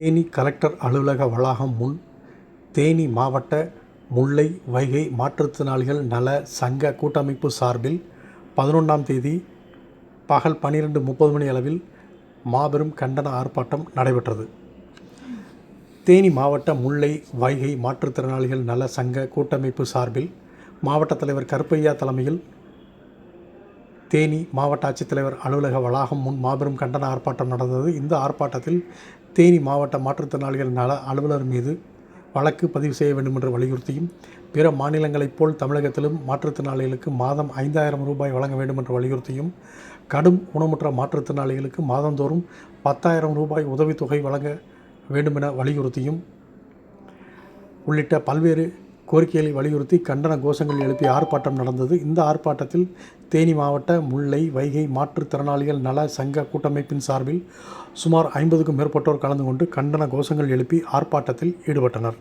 Theni collector அலுவலக வளாகம் முன் தேனி மாவட்ட முல்லை வைகை மாற்றுத்திறனாளிகள் நல சங்க கூட்டமைப்பு சார்பில் பதினொன்றாம் தேதி பகல் பன்னிரெண்டு முப்பது மணி அளவில் மாபெரும் கண்டன ஆர்ப்பாட்டம் நடைபெற்றது. தேனி மாவட்ட முல்லை வைகை மாற்றுத்திறனாளிகள் நல சங்க கூட்டமைப்பு சார்பில் மாவட்ட தலைவர் கருப்பையா தலைமையில் தேனி மாவட்ட ஆட்சித்தலைவர் அலுவலக வளாகம் முன் மாபெரும் கண்டன ஆர்ப்பாட்டம் நடந்தது. இந்த ஆர்ப்பாட்டத்தில் தேனி மாவட்ட மாற்றுத்திறனாளிகள் நல அலுவலர் மீது வழக்கு பதிவு செய்ய வேண்டும் என்று வலியுறுத்தியும் பிற மாநிலங்களைப் போல் தமிழகத்திலும் மாற்றுத்திறனாளிகளுக்கு மாதம் ஐந்தாயிரம் ரூபாய் வழங்க வேண்டும் என்று வலியுறுத்தியும் கடும் ஊனமுற்ற மாற்றுத்திறனாளிகளுக்கு மாதந்தோறும் பத்தாயிரம் ரூபாய் உதவித்தொகை வழங்க வேண்டுமென வலியுறுத்தியும் உள்ளிட்ட பல்வேறு கோரிக்கைகளை வலியுறுத்தி கண்டன கோஷங்கள் எழுப்பி ஆர்ப்பாட்டம் நடந்தது. இந்த ஆர்ப்பாட்டத்தில் தேனி மாவட்ட முல்லை வைகை மாற்றுத்திறனாளிகள் நல சங்க கூட்டமைப்பின் சார்பில் சுமார் ஐம்பதுக்கும் மேற்பட்டோர் கலந்து கொண்டு கண்டன கோஷங்கள் எழுப்பி ஆர்ப்பாட்டத்தில் ஈடுபட்டனர்.